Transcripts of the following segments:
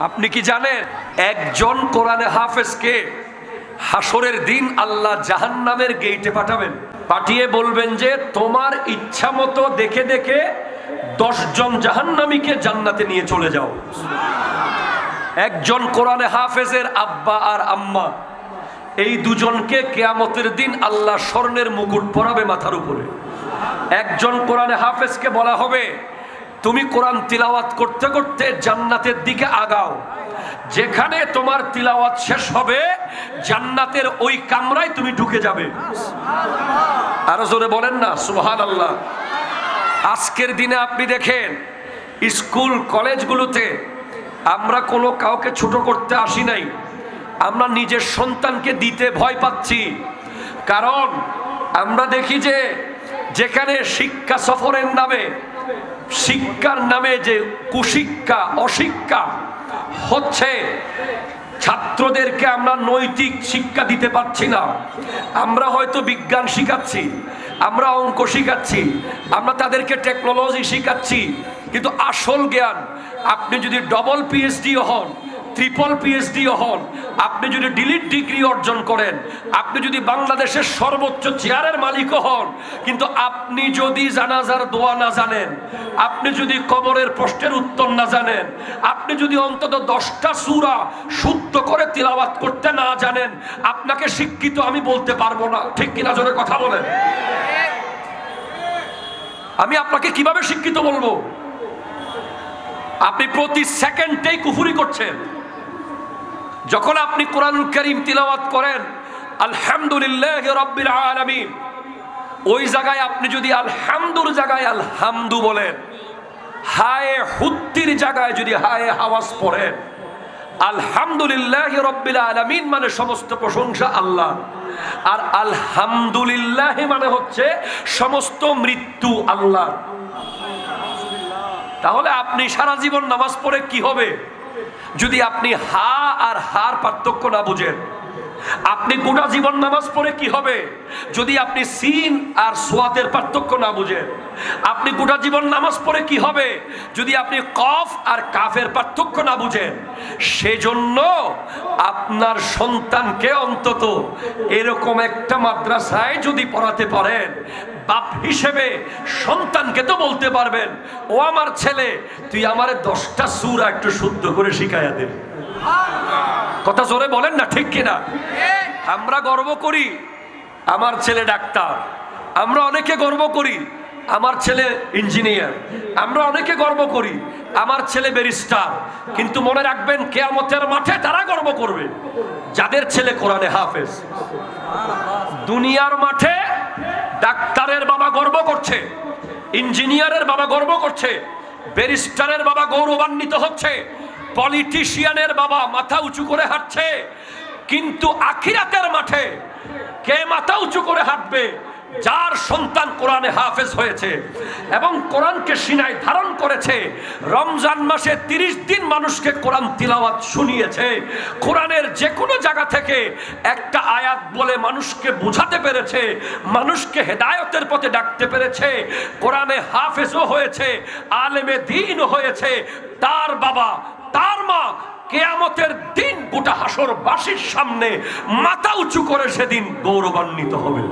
আপনি কি জানেন একজন কোরআনে হাফেজকে হাসরের দিন আল্লাহ জাহান্নামের গেইটে পাঠাবেন? পাঠিয়ে বলবেন যে, তোমার ইচ্ছা মতো দেখে দেখে দশজন জাহান্নামীকে জান্নাতে নিয়ে চলে যাও। একজন কোরআনে হাফেজের আব্বা আর আম্মা, এই দুজনকে কেয়ামতের দিন আল্লাহ স্বর্ণের মুকুট পরাবে মাথার উপরে। একজন কোরআনে হাফেজকে বলা হবে তুমি কোরআন তিলাওয়াত করতে করতে জান্নাতের দিকে আগাও। যেখানে তোমার তিলাওয়াত শেষ হবে, জান্নাতের ওই কামরায় তুমি ঢুকে যাবে। আরও জোরে বলেন না সুবহান আল্লাহ আজকের দিনে আপনি দেখেন, স্কুল, কলেজগুলোতে আমরা কোনো কাউকে ছোট করতে আসি নাই। আমরা নিজের সন্তানকে দিতে ভয় পাচ্ছি। কারণ আমরা দেখি যে, যেখানে শিক্ষা সফরের নামে শিক্ষার নামে যে কুশিক্ষা, অশিক্ষা হচ্ছে, ছাত্রদেরকে আমরা নৈতিক শিক্ষা দিতে পারছি না। আমরা হয়তো বিজ্ঞান শিখাচ্ছি, আমরা অঙ্ক শিখাচ্ছি, আমরা তাদেরকে টেকনোলজি শিখাচ্ছি, কিন্তু আসল জ্ঞান, আপনি যদি ডবল পিএইচডিও হন ট্রিপল পিএইচডিও হন, আপনি যদি ডিলিট ডিগ্রি অর্জন করেন, আপনি যদি বাংলাদেশের সর্বোচ্চ চেয়ারের মালিকও হন, কিন্তু আপনি যদি জানাজার দোয়া না জানেন, আপনি যদি কবরের প্রশ্নের উত্তর না জানেন, আপনি যদি অন্তত দশটা সুরা শুদ্ধ করে তিলাওয়াত করতে না জানেন, আপনাকে শিক্ষিত আমি বলতে পারব না। ঠিক কিনা জোরে কথা বলেন? আমি আপনাকে কীভাবে শিক্ষিত বলব? আপনি প্রতি সেকেন্ডেই কুফুরি করছেন। যখন আপনি কোরআনুল করিম তিলাওয়াত করেন, আলহামদুলিল্লাহ রব্বিল আলামিন, ওই জায়গায় আপনি যদি আলহামদুর জায়গায় আলহামদু বলেন, হায়ে হুত্তির জায়গায় যদি হায়ে হাওয়াজ পড়েন, আলহামদুলিল্লাহ রব্বিল আলামিন মানে সমস্ত প্রশংসা আল্লাহ। আর আলহামদুলিল্লাহ মানে হচ্ছে সমস্ত মৃত্যু আল্লাহ। তাহলে আপনি সারা জীবন নামাজ পড়ে কি হবে? যদি আপনি হা আর হার পার্থক্য না বুঝেন আপনি গোটা জীবন নামাজ পড়ে কি হবে? যদি আপনি সিন আর সোয়াতের পার্থক্য না বুঝেন, আপনি গোটা জীবন নামাজ পড়ে কি হবে? যদি আপনি কফ আর কাফের পার্থক্য না বুঝেন, সেজন্য আপনার সন্তানকে অন্তত এরকম একটা মাদ্রাসায় যদি পড়াতে পারেন, বাপ হিসেবে সন্তানকে তো বলতে পারবেন, ও আমার ছেলে, তুই আমার দশটা সুরা একটু শুদ্ধ করে শিখাইয়া দে। কথা জোরে বলেন না, ঠিক কিনা? আমরা গর্ব করি আমার ছেলে ডাক্তার। আমরা অনেকে গর্ব করি আমার ছেলে ইঞ্জিনিয়ার। আমরা অনেকে গর্ব করি আমার ছেলে ব্যারিস্টার। কিন্তু মনে রাখবেন, কেয়ামতের মাঠে তারা গর্ব করবে, যাদের ছেলে কোরআনে হাফেজ। দুনিয়ার মাঠে ডাক্তারের বাবা গর্ব করছে, ইঞ্জিনিয়ারের বাবা গর্ব করছে, ব্যারিস্টারের বাবা গৌরবান্বিত হচ্ছে পলিটিশিয়ানের বাবা মাথা উঁচু করে হাঁটছে, কিন্তু আখিরাতের মাঠে কে মাথা উঁচু করে হাঁটবে? যার সন্তান কোরআনে হাফেজ হয়েছে এবং কোরআনকে সিনায় ধারণ করেছে, রমজান মাসে তিরিশ দিন মানুষকে কোরআন তিলাওয়াত শুনিয়েছে। কোরআনের যে কোনো জায়গা থেকে একটা আয়াত বলে মানুষকে বুঝাতে পেরেছে, মানুষকে হেদায়তের পথে ডাকতে পেরেছে, কোরআনে হাফেজও হয়েছে, আলেমে দিন হয়েছে, তার বাবা তার মা কেয়ামতের দিন গোটা হাসর বাসির সামনে মাথা উঁচু করে সেদিন গৌরবান্বিত হবে।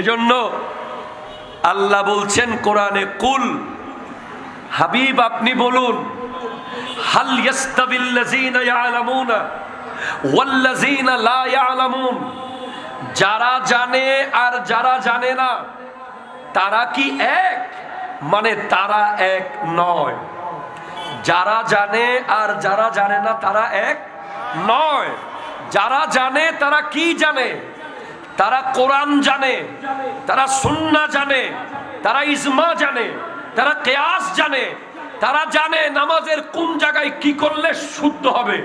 এজন্য আল্লাহ বলছেন কোরআনে, কুল, হাবিব আপনি বলুন, হাল ইয়াস্তাবিল্লাযীনা ইয়ালামুনা ওয়াল্লাযীনা লা ইয়ালামুন, যারা জানে আর যারা জানে না, তারা কি এক? মানে তারা এক নয়। যারা জানে আর যারা জানে না, তারা এক নয়। যারা জানে, তারা কি জানে? তারা কোরআন জানে, তারা সুন্না জানে, তারা ইজমা জানে, তারা কেয়াস জানে তারা জানে নামাজের কোন জায়গায় কি করলে শুদ্ধ হবে।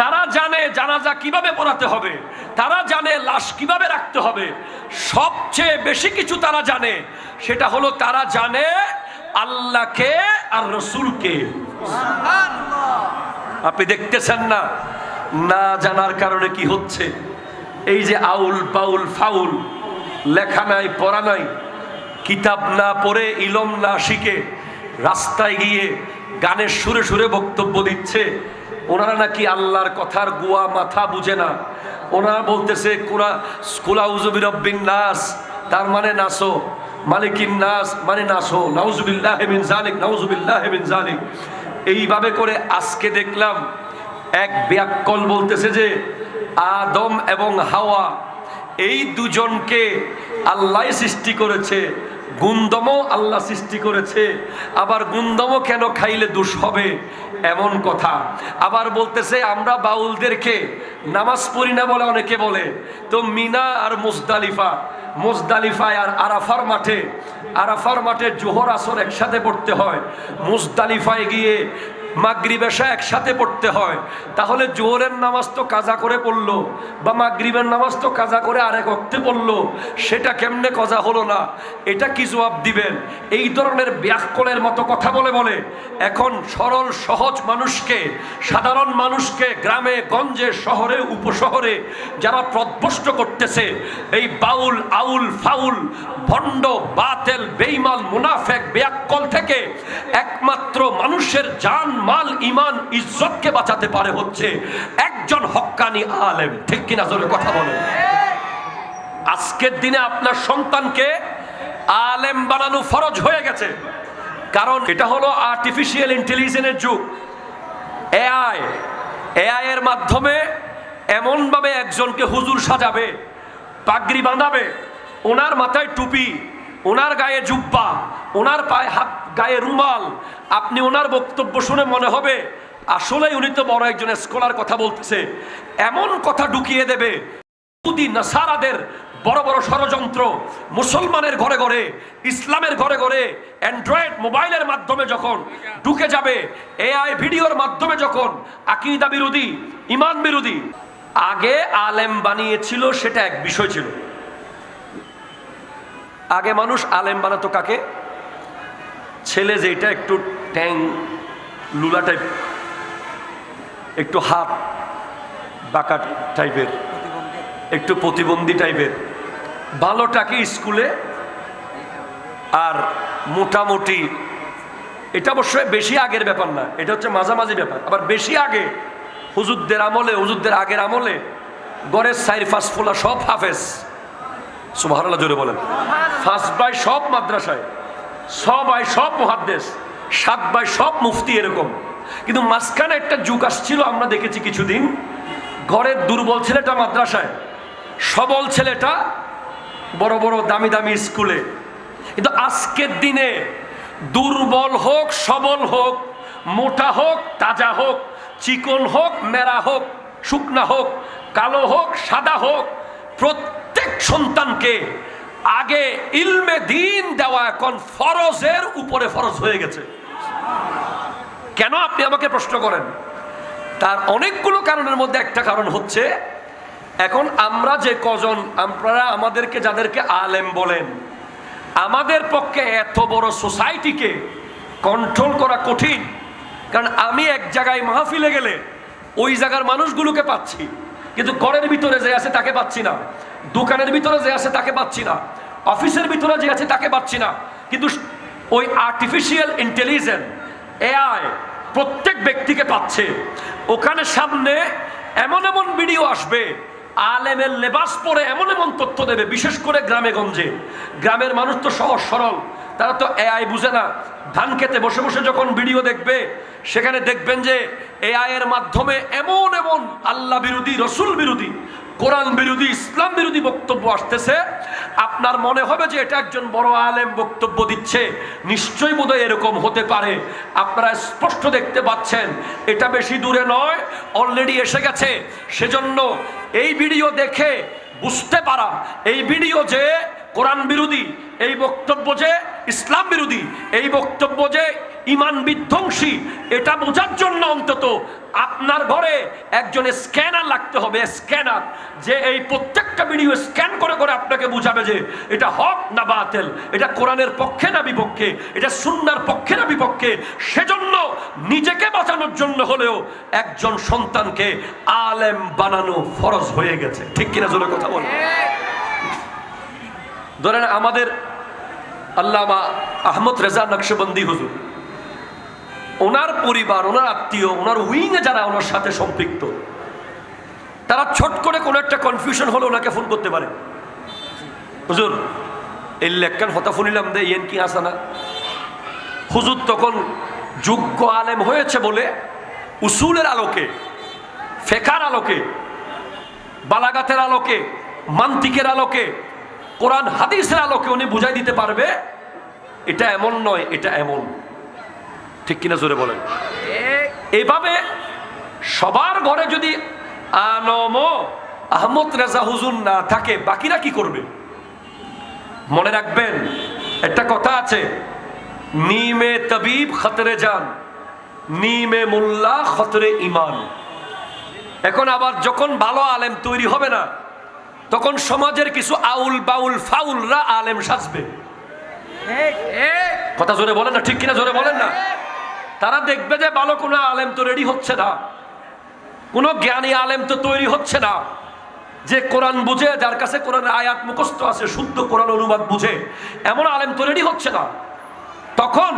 তারা জানে জানাজা কীভাবে পড়াতে হবে। তারা জানে লাশ কীভাবে রাখতে হবে। সবচেয়ে বেশি কিছু তারা জানে সেটা হলো তারা জানে আল্লাহকে আর রসুলকে। আপনি দেখতেছেন না? না জানার কারণে কি হচ্ছে? এই যে আউল পাউল ফাউল লেখা নাই পড়া নাই কিতাব না পড়ে ইলম না শিখে রাস্তায় গিয়ে গানের সুরে সুরে বক্তব্য দিচ্ছে। ওনারা নাকি আল্লাহর কথার গুয়া মাথা বুঝে না। ওনারা বলতেছে, কুরা স্কুলা উজুবি রব্বিন নাস। তার মানে নাসো। মালিকিন নাস মানে নাসো। নাউজুবিল্লাহ মিন জালিক নাউজুবিল্লাহ মিন জালিক এইভাবে করে আজকে দেখলাম এক ব্যাককল বলতেছে যে, আদম এবং হাওয়া এই দুজনকে আল্লাহ সৃষ্টি করেছে গুন্দম আল্লাহ সৃষ্টি করেছে। আবার গুন্দম কেন খাইলে দোষ হবে? এমন কথা। আবার বলতেছে, আমরা বাউলদেরকে নামাজ পড়ি না বলে অনেকে বলে। তো মিনা আর মুজদালিফা মুজদালিফায় আর আরাফার মাঠে আরাফার মাঠে জোহর আসর একসাথে পড়তে হয়। মুজদালিফায় গিয়ে মাগরিবেশা একসাথে পড়তে হয়। তাহলে জোহরের নামাজ তো কাজা করে পড়ল, বা মাগরিবের নামাজ তো কাজা করে আরেক অক্তে পড়ল। সেটা কেমনে কজা হলো না? এটা কি জবাব দিবেন? এই ধরনের ব্যাককলের মতো কথা বলে বলে এখন সরল, সহজ মানুষকে, সাধারণ মানুষকে গ্রামে, গঞ্জে, শহরে, উপশহরে যারা প্রদ্ভষ্ট করতেছে, এই বাউল, আউল, ফাউল, ভণ্ড, বাতেল বেইমাল মুনাফেক ব্যাককল থেকে একমাত্র মানুষের জান, মাল ইমান ইজ্জতকে বাঁচাতে পারে হচ্ছে একজন হক্কানি আলেম। ঠিক কিনা জোরে কথা বলে আজকের দিনে আপনার সন্তানকে আলেম বানানো ফরজ হয়ে গেছে। কারণ এটা হলো আর্টিফিশিয়াল ইন্টেলিজেন্সের যুগ। এআই এআই এর মাধ্যমে এমনভাবে একজনকে হুজুর সাজাবে, পাগড়ি বাঁধাবে, ওনার মাথায় টুপি ওনার গায়ে জুব্বা, ওনার পায়ে হাত, গায়ে রুমাল, আপনি ওনার বক্তব্য শুনে মনে হবে, আসলেই উনি তো বড় একজন স্কলার কথা বলতেছে। এমন কথা ঢুকিয়ে দেবে নাসারাদের বড় বড় ষড়যন্ত্র, মুসলমানের ঘরে ঘরে, ইসলামের ঘরে ঘরে, অ্যান্ড্রয়েড মোবাইলের মাধ্যমে যখন ঢুকে যাবে, এআই ভিডিওর মাধ্যমে যখন, আকিদা বিরোধী, ইমান বিরোধী, আগে আলেম বানিয়েছিল, সেটা এক বিষয় ছিল। আগে মানুষ আলেম বানাতো কাকে? ছেলে যেটা একটু ট্যাং, লুলা টাইপ একটু হাত বাঁকা টাইপের একটু প্রতিবন্ধী টাইপের ভালোটাকে স্কুলে আর মোটামুটি, এটা অবশ্যই বেশি আগের ব্যাপার না, এটা হচ্ছে মাঝামাঝি ব্যাপার। আবার বেশি আগে, হুজুরদের আমলে, হুজুরদের আগের আমলে, গড়ের সাইর, ফাঁস, ফোলা সব হাফেজ। সুবাহান্লাহ জোরে বলেন। ফার্স্ট বাই সব মাদ্রাসায় সবাই সব মহাদ্দেশ সাত বাই সব মুফতি এরকম। কিন্তু মাঝখানে একটা যুগ আসছিল, আমরা দেখেছি কিছুদিন, ঘরের দুর্বল ছেলেটা মাদ্রাসায়, সবল ছেলেটা বড় বড় দামি দামি স্কুলে। কিন্তু আজকের দিনে দুর্বল হোক, সবল হোক, মোটা হোক, তাজা হোক, চিকন হোক, মেরা হোক, শুকনা হোক, কালো হোক, সাদা হোক, প্রত্যেক সন্তানকে আগে ইলমে দিন দেওয়া এখন ফরজের উপরে ফরজ হয়ে গেছে। কেন আপনি আমাকে প্রশ্ন করেন? তার অনেকগুলো কারণের মধ্যে একটা কারণ হচ্ছে, এখন আমরা যে কজন, আপনারা আমাদেরকে যাদেরকে আলেম বলেন, আমাদের পক্ষে এত বড় সোসাইটিকে কন্ট্রোল করা কঠিন। কারণ আমি এক জায়গায় মাহফিলে গেলে ওই জায়গার মানুষগুলোকে পাচ্ছি, কিন্তু ঘরের ভিতরে যে আছে তাকে পাচ্ছি না। দোকানের ভিতরে যে আছে তাকে পাচ্ছি না। অফিসের ভিতরে যে আছে তাকে পাচ্ছি না। কিন্তু ওই আর্টিফিশিয়াল ইন্টেলিজেন্স এআই প্রত্যেক ব্যক্তিকে পাচ্ছে। ওখানে সামনে এমন এমন ভিডিও আসবে, আলেমের লেবাস পরে এমন এমন তথ্য দেবে, বিশেষ করে গ্রামে গঞ্জে। গ্রামের মানুষ তো সহজ সরল, তারা তো এআই বুঝে না। ধান খেতে বসে বসে যখন ভিডিও দেখবে, সেখানে দেখবেন যে এআই এর মাধ্যমে এমন এমন আল্লাহ বিরোধী, রসুল বিরোধী কোরআন বিরোধী, ইসলাম বিরোধী বক্তব্য আসতেছে। আপনার মনে হবে যে এটা একজন বড় আলেম বক্তব্য দিচ্ছে। নিশ্চয়ই বোধহয় এরকম হতে পারে। আপনারা স্পষ্ট দেখতে পাচ্ছেন, এটা বেশি দূরে নয় অলরেডি এসে গেছে। সেজন্য এই ভিডিও দেখে বুঝতে পারা, এই ভিডিও যে কোরআন বিরোধী, এই বক্তব্য যে ইসলাম বিরোধী, এই বক্তব্য যে ইমান বিধ্বংসী, এটা বোঝার জন্য অন্তত আপনার ঘরে একজন স্ক্যানার লাগতে হবে, স্ক্যানার, যে এই প্রত্যেকটা ভিডিও স্ক্যান করে করে আপনাকে বুঝাবে যে এটা হক না বাতেল, এটা কোরআনের পক্ষে না বিপক্ষে, এটা সুন্নার পক্ষে না বিপক্ষে। সেজন্য নিজেকে বাঁচানোর জন্য হলেও একজন সন্তানকে আলেম বানানো ফরজ হয়ে গেছে। ঠিক কিনা জোরে কথা বলে ধরেন আমাদের আল্লামা আহমদ রেজা নকশবন্দি হুজুর ওনার পরিবার, ওনার আত্মীয়, ওনার উইংয়ে যারা ওনার সাথে সম্পৃক্ত, তারা ছট করে কোনো একটা কনফিউশন হলে ওনাকে ফোন করতে পারে। হুজুর, এই লেখান হতা ফোনিলাম দে, ইয়েন কি আসা না? হুজুর তখন যোগ্য আলেম হয়েছে বলে উসুলের আলোকে, ফেকার আলোকে, বালাগাতের আলোকে, মান্তিকের আলোকে, কোরআন হাদিসের আলোকে উনি বুঝাই দিতে পারবে, এটা এমন নয়, এটা এমন। ঠিক কিনা জোরে বলেন। এইভাবে সবার ঘরে যদি আনম আহমদ রেজা হুজুর না থাকে বাকিরা কি করবে? মনে রাখবেন একটা কথা আছে নিমে তবিব খতরে যান নিমে মোল্লা খতরে ইমান এখন আবার যখন ভালো আলেম তৈরি হবে না তখন সমাজের কিছু আউল বাউল ফাউলরা আলেম সাজবে। কথা জোরে বলেন না ঠিক কিনা জোরে বলেন না? তারা দেখবে যে ভালো কোনো আলেম তো রেডি হচ্ছে না। কোনো জ্ঞানী আলেম তো তৈরি হচ্ছে না। যে কোরআন বুঝে, যার কাছে কোরআনের আয়াত মুখস্থ আছে, শুদ্ধ কোরআন অনুবাদ বুঝে, এমন আলেম তো রেডি হচ্ছে না। তখন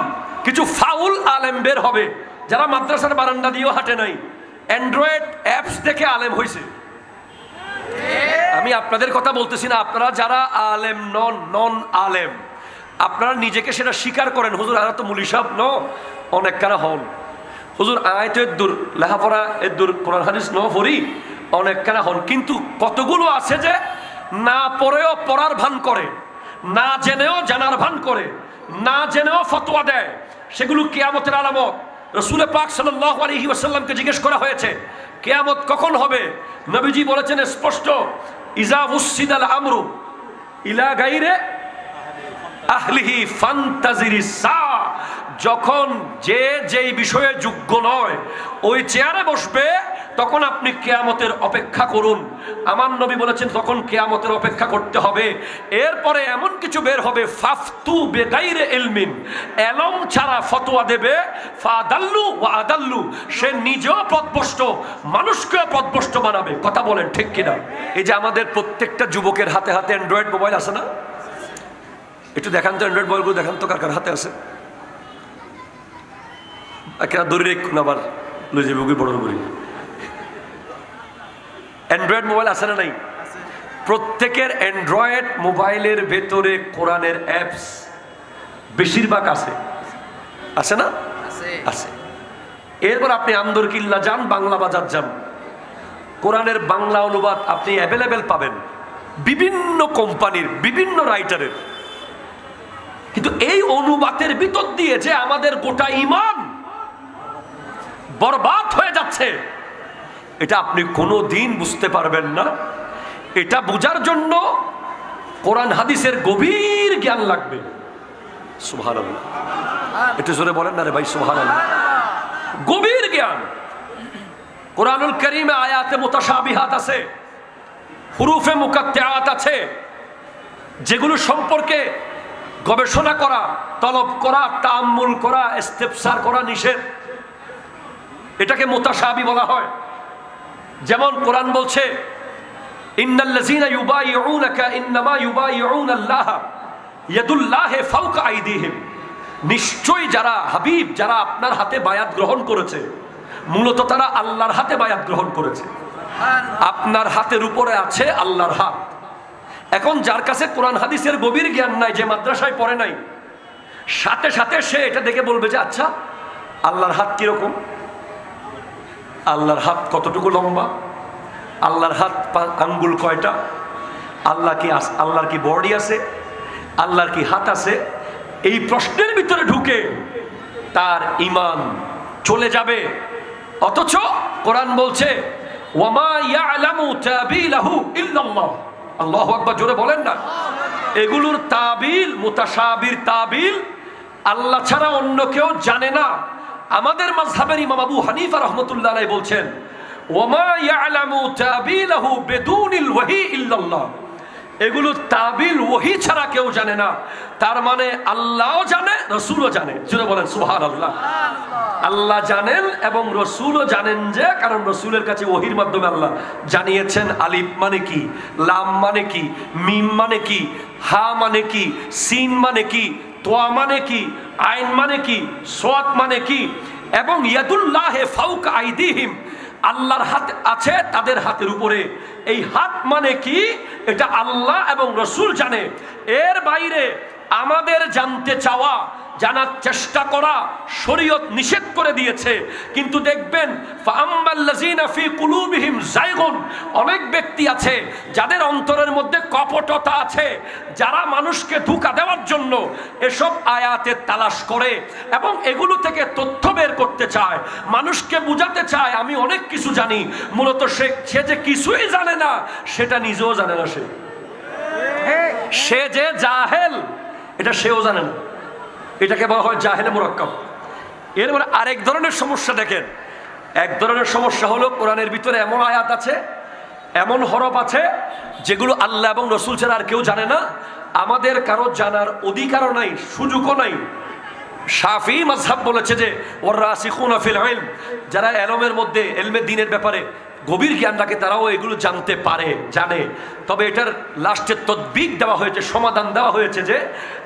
কিছু ফাউল আলেম বের হবে, যারা মাদ্রাসার বারান্দা দিয়েও হাঁটে নাই। অ্যান্ড্রয়েড অ্যাপস দেখে আলেম হয়েছে আমি আপনাদের কথা বলতেছি না, আপনারা যারা আলেম নন নন আলেম, আপনারা নিজেকে সেটা স্বীকার করেন। হুজুর আর তো মুলি সাহেব, ন? অনেক কারা হন। হুজুর আয় তো এদুর লেখাপড়া এদুর কোরআন, হাদিস ন পড়ি অনেক কারা হন। কিন্তু কতগুলো আছে যে না পড়েও পড়ার ভান করে, না জেনেও জানার ভান করে, না জেনেও ফতোয়া দেয়, সেগুলো কেয়ামতের আলামত। রসুল পাক সাল্লাহ জিজ্ঞেস করা হয়েছে, কেয়ামত কখন হবে? নবীজি বলেছেন স্পষ্ট, ইজা উসিদ আল আমরু ইলা গাইরে আহলিহি ফান্তাজিরি সা যখন যে যেই বিষয়ে যোগ্য নয়, ওই চেয়ারে বসবে, তখন আপনি কেয়ামতের অপেক্ষা করুন। আমার নবী বলেছেন, তখন কেয়ামতের অপেক্ষা করতে হবে। এরপরে এমন কিছু বের হবে, ফাফতু বেগাইরে এলমিন এলম ছাড়া ফতোয়া দেবে, ফাদাল্লু ওয়া আদাল্লু। সে নিজেও পদভষ্ট মানুষকেও পদভষ্ট বানাবে। কথা বলেন ঠিক কিনা? এই যে আমাদের প্রত্যেকটা যুবকের হাতে হাতে অ্যান্ড্রয়েড মোবাইল আছে না? একটু দেখান তো অ্যান্ড্রয়েড মোবাইলগুলো দেখান তো কার কার হাতে আছে। একেরা রেখুন আবার লই যাবে ওকে বড় করি। অ্যান্ড্রয়েড মোবাইল আছে না নাই? প্রত্যেকের অ্যান্ড্রয়েড মোবাইলের ভেতরে কোরআনের অ্যাপস বেশিরভাগ আছে। আছে না? আছে। এরপর আপনি আন্দরকিল্লা যান বাংলা বাজার যান। কোরআনের বাংলা অনুবাদ আপনি অ্যাভেলেবেল পাবেন। বিভিন্ন কোম্পানির বিভিন্ন রাইটারের কিন্তু এই অনুবাদের ভিতর দিয়ে যে আমাদের গোটা ইমান। বরবাদ হয়ে যাচ্ছে। এটা আপনি কোনো দিন বুঝতে পারবেন না। এটা বোঝার জন্য কোরআন হাদিসের গভীর জ্ঞান লাগবে। জোরে বলেন না রে ভাই গভীর জ্ঞান। আয়াতে আছে, হুরুফে আছে, যেগুলো সম্পর্কে গবেষণা করা, তলব করা তাম্মুল করা করা নিষেধ। এটাকে মোতাসাবি বলা হয়। যেমন কোরআন বলছে নিশ্চয়ই যারা হাবিব, যারা আপনার হাতে বায়াত গ্রহণ করেছে, মূলত তারা আল্লাহর হাতে বায়াত গ্রহণ করেছে। আপনার হাতের উপরে আছে আল্লাহর হাত। এখন যার কাছে কোরআন হাদিসের গভীর জ্ঞান নাই, যে মাদ্রাসায় পড়ে নাই, সাথে সাথে সে এটা দেখে বলবে যে আচ্ছা আল্লাহর হাত কীরকম? আল্লাহর হাত কতটুকু লম্বা? আল্লাহর হাত আঙ্গুল কয়টা? আল্লাহ কি আল্লাহর কি বডি আছে? আল্লাহর কি হাত আছে? এই প্রশ্নের ভিতরে ঢুকে তার ইমান চলে যাবে। অথচ কোরআন বলছে আল্লাহু জোরে বলেন না। এগুলোর তাবিল, মুতাশাবির তাবিল, আল্লাহ ছাড়া অন্য কেউ জানে না। আমাদের মাযহাবের ইমাম আবু হানিফা রাহমাতুল্লাহ বলছেন ওয়ামা ইয়ালামু তাবিলাহু বিদুনিল ওয়াহি ইল্লাল্লাহ। এগুলো তাবিল ওহি ছাড়া কেউ জানে না। তার মানে আল্লাহও জানে রসুলও জানে। জুড়ে বলেন সুহান আল্লাহ আল্লাহ জানেন এবং রসুলও জানেন যে কারণ রসুলের কাছে ওহির মাধ্যমে আল্লাহ জানিয়েছেন আলিফ মানে কি লাম মানে কি মিম মানে কি হা মানে কি সিন মানে কি তোয়া মানে কি? আইন মানে কি? সোয়াত মানে কি? এবং ইয়াদুল্লাহে ফাউক আইদিহিম, আল্লাহর হাত আছে তাদের হাতের উপরে। এই হাত মানে কি? এটা আল্লাহ এবং রসুল জানে। এর বাইরে আমাদের জানতে চাওয়া, জানার চেষ্টা করা শরীয়ত নিষেধ করে দিয়েছে। কিন্তু দেখবেন ফী অনেক ব্যক্তি আছে যাদের অন্তরের মধ্যে কপটতা আছে, যারা মানুষকে ধোঁকা দেওয়ার জন্য এসব আয়াতের তালাশ করে এবং এগুলো থেকে তথ্য বের করতে চায়, মানুষকে বোঝাতে চায়, আমি অনেক কিছু জানি, মূলত সে সে যে কিছুই জানে না, সেটা নিজেও জানে না সে। সে যে জাহেল এটা সেও জানে না। এটাকে বলা হয় জাহেলে মোরাক্কাব। এর মানে আরেক ধরনের সমস্যা দেখেন। এক ধরনের সমস্যা হলো কোরআনের ভিতরে এমন আয়াত আছে, এমন হরফ আছে, যেগুলো আল্লাহ এবং রসুল ছাড়া আর কেউ জানে না। আমাদের কারও জানার অধিকারও নাই, সুযোগও নাই। শাফি মাঝহাব বলেছে যে ওরা শিখুন আফিল ইলম, যারা এলমের মধ্যে এলমে দিনের ব্যাপারে গভীর জ্ঞান রাখে, তারাও এগুলো জানতে পারে, জানে। তবে এটার লাস্টের তদ্বিক দেওয়া হয়েছে, সমাধান দেওয়া হয়েছে যে,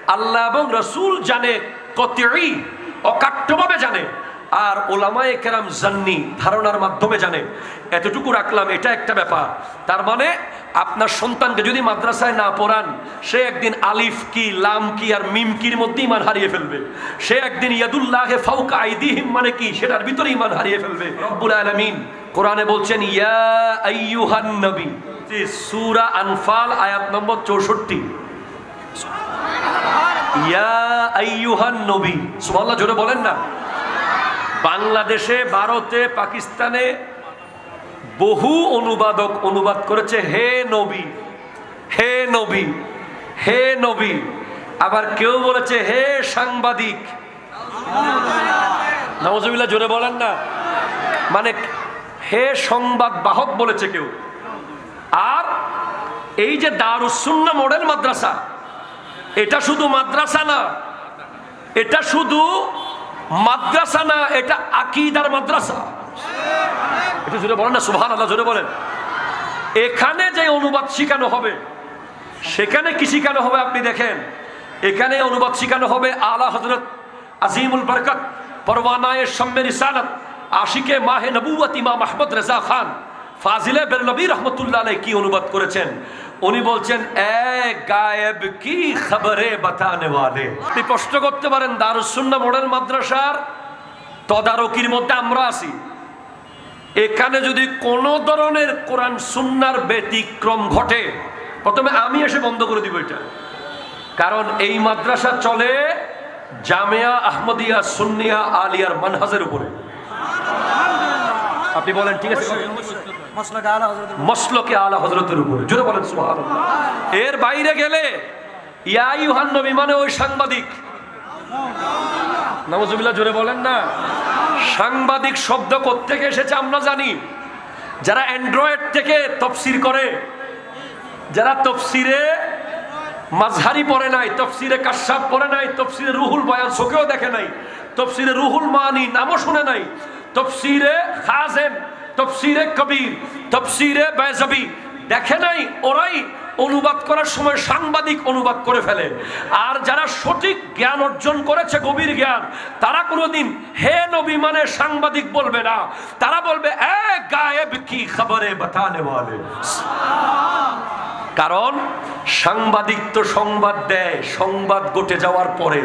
আল্লাহ এবং রসুল জানে, কতই অকাট্যভাবে জানে। আর ওলামায়ে কেরাম জান্নি, ধারণার মাধ্যমে জানে। এতটুকু রাখলাম, এটা একটা ব্যাপার। তার মানে আপনার সন্তানকে যদি মাদ্রাসায় না পড়ান, সে একদিন আলিফ কি, লাম কি আর মিম কির মধ্যে ইমান হারিয়ে ফেলবে। সে একদিন ইয়াদুল্লাহে ফাউকা আইদিহিম মানে কি, সেটার ভিতরে ইমান হারিয়ে ফেলবে। রব্বুল আলামিন কোরআনে বলছেন, ইয়া আইয়ুহান নবী সূরা আনফাল, আয়াত নম্বর 64 ইয়া আইয়ুহান নবী, সুবহানাল্লাহ, জোরে বলেন না। বাংলাদেশে, ভারতে, পাকিস্তানে বহু অনুবাদক অনুবাদ করেছে, হে নবী হে নবী হে নবী। আবার কেউ বলেছে, হে সাংবাদিক। নওয়াজুবিল্লাহ জোরে বলেন না। মানে হে সংবাদ বাহক বলেছে কেউ। আর এই যে দারুসুন্না মডেল মাদ্রাসা, এটা শুধু মাদ্রাসা না, এটা শুধু মাদ্রাসা না, এটা আকিদার মাদ্রাসা। এটা জুড়ে বলেন না সুভান আল্লাহ জুড়ে বলেন। এখানে যে অনুবাদ শিখানো হবে, সেখানে কি শিখানো হবে আপনি দেখেন? এখানে অনুবাদ শিখানো হবে আলা হজরত আজিমুল বরকত, পরওয়ানায় সম্মের ইসালত আশিকে মাহে নবুয়ত ইমাম আহমদ রেজা খান, ফাজিলে বের নবী রহমতুল্লাহ কি অনুবাদ করেছেন? উনি বলছেন গায়েব কি খবরে বাতানে ওয়ালে আপনি প্রশ্ন করতে পারেন দারুসুন্না মডেল মাদ্রাসার তদারকির মধ্যে আমরা আছি। এখানে যদি কোনো ধরনের কোরআন সুন্নার ব্যতিক্রম ঘটে, প্রথমে আমি এসে বন্ধ করে দিব এটা। কারণ এই মাদ্রাসা চলে জামিয়া আহমদিয়া সুন্নিয়া আলিয়ার মানহাজের উপরে। আপনি বলেন ঠিক আছে মসলকে আলা হজরতের উপরে। জোরে বলেন সুবহানাল্লাহ। এর বাইরে গেলে ইয়া ইউহান নবী মানে ওই সাংবাদিক। নামজুবিল্লাহ জোরে বলেন না। সাংবাদিক শব্দ কোত্থেকে এসেছে আমরা জানি। যারা অ্যান্ড্রয়েড থেকে তফসির করে যারা তফসিরে মাঝহারি পড়ে নাই তফসিরে কাশ্যাপ পড়ে নাই তফসিরে রুহুল বয়ান চোখেও দেখে নাই তফসিরে রুহুল মানি নামও শুনে নাই তফসিরে খাজেম, তফসিরে কবির, তফসিরে বেজবি দেখে নাই? ওরাই অনুবাদ করার সময় সাংবাদিক অনুবাদ করে ফেলে। আর যারা সঠিক জ্ঞান অর্জন করেছে, গভীর জ্ঞান, তারা কোনোদিন হে নবী মানে সাংবাদিক বলবে না। তারা বলবে, এ গায়েব কি খবরে বাতানে ওয়ালে কারণ সাংবাদিক তো সংবাদ দেয়, সংবাদ ঘটে যাওয়ার পরে।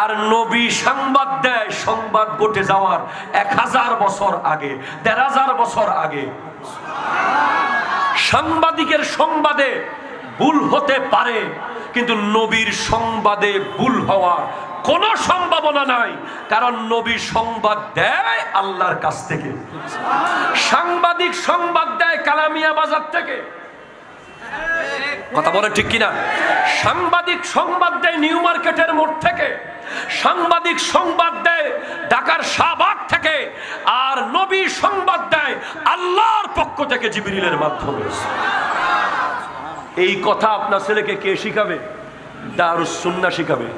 আর নবী সংবাদ দেয়, সংবাদ ঘটে যাওয়ার এক হাজার বছর আগে, দেড় হাজার বছর আগে। সাংবাদিকের সংবাদে ভুল হতে পারে, কিন্তু নবীর সংবাদে ভুল হওয়ার কোনো সম্ভাবনা নাই, কারণ নবী সংবাদ দেয় আল্লাহর কাছ থেকে। সাংবাদিক সংবাদ দেয় কালামিয়া বাজার থেকে। কথা বলে ঠিক কিনা? সাংবাদিক সংবাদ দেয় নিউ মার্কেটের মোড় থেকে। সাংবাদিক সংবাদ দেয় ঢাকার শাহবাগ থেকে। আর নবী সংবাদ দেয় আল্লাহর পক্ষ থেকে জিবরিলের মাধ্যমে। এই কথা আপনার ছেলেকে কে শিখাবে? দারুস সুন্না শিখাবে।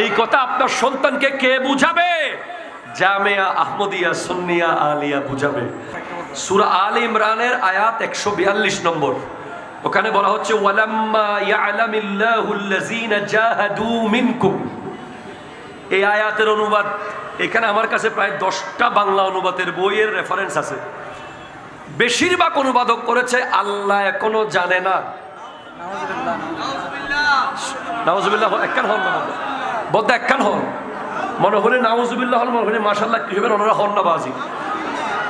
এই কথা আপনার সন্তানকে কে বুঝাবে? জামিয়া আহমদিয়া সুন্নিয়া আলিয়া বুঝাবে। সূরা আল ইমরানের আয়াত একশো বিয়াল্লিশ নম্বর। ওখানে বলা হচ্ছে এই আয়াতের অনুবাদ, এখানে আমার কাছে প্রায় দশটা বাংলা অনুবাদের বইয়ের রেফারেন্স আছে। বেশিরভাগ অনুবাদক করেছে, আল্লাহ এখনও জানে না। হল মনে হলে হল, মনে হলে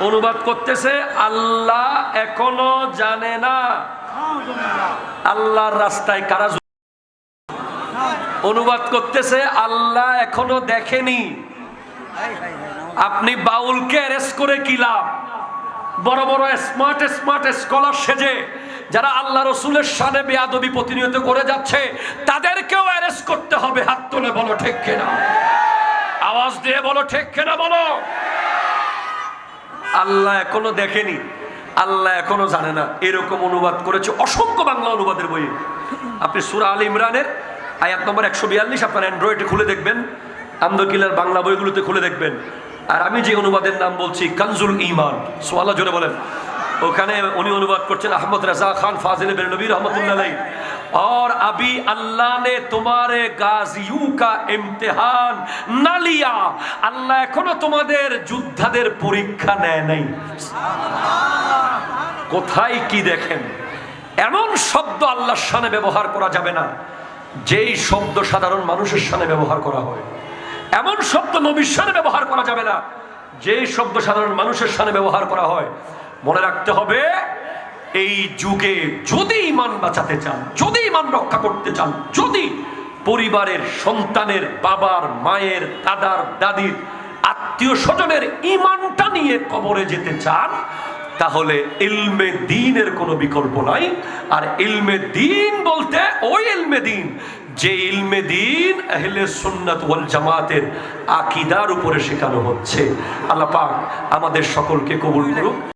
অনুবাদ করতেছে, আল্লাহ এখনও জানে না। আল্লাহর রাস্তায় কারা অনুবাদ করতেছে, আল্লাহ এখনও দেখেনি। আপনি বাউলকে অ্যারেস্ট করে কি লাভ? বড় বড় স্মার্ট স্মার্ট স্কলার সেজে, যারা আল্লাহ রসুলের সানে বেয়াদবি প্রতিনিয়ত করে যাচ্ছে, তাদেরকেও অ্যারেস্ট করতে হবে। হাত তুলে বলো, ঠিক কেনা? আওয়াজ দিয়ে বলো, ঠিক কেনা বলো? আল্লাহ এখনও দেখেনি। আল্লাহ এখনও জানে না। এরকম অনুবাদ করেছে অসংখ্য বাংলা অনুবাদের বই। আপনি সুরা আল ইমরানের আয়াত নম্বর একশো বিয়াল্লিশ আপনার অ্যান্ড্রয়েডে খুলে দেখবেন। আমদকিলার বাংলা বইগুলোতে খুলে দেখবেন। আর আমি যে অনুবাদের নাম বলছি, কানজুল ইমান সোয়াল্লা জোরে বলেন। ওখানে উনি অনুবাদ করছেন আহমদ রাজা খান ফাজিল বের নবীর রহমতুল্লাহ और अभी अल्लाह ने तुम्हारे गाजियों का इम्तिहान না লিয়া আল্লাহ এখনো তোমাদের যোদ্ধাদের পরীক্ষা নেয় নাই কোথায় কি দেখেন এমন শব্দ আল্লাহর সানে ব্যবহার করা যাবে না যেই শব্দ সাধারণ মানুষের সানে ব্যবহার করা হয় এমন শব্দ নবীর সানে ব্যবহার করা যাবে না যেই শব্দ সাধারণ মানুষের সানে ব্যবহার করা হয় মনে রাখতে হবে এই যুগে যদি ইমান বাঁচাতে চান, যদি ইমান রক্ষা করতে চান, যদি পরিবারের সন্তানের বাবার, মায়ের, দাদার, দাদির, আত্মীয় স্বজনের ইমানটা নিয়ে কবরে যেতে চান, তাহলে ইলমে দিনের কোনো বিকল্প নাই। আর ইলমে দিন বলতে ওই ইলমে দিন, যে ইলমে দিন আহলে সুন্নাত ওয়াল জামাতের আকিদার উপরে শেখানো হচ্ছে। আল্লাহ পাক আমাদের সকলকে কবুল করুক।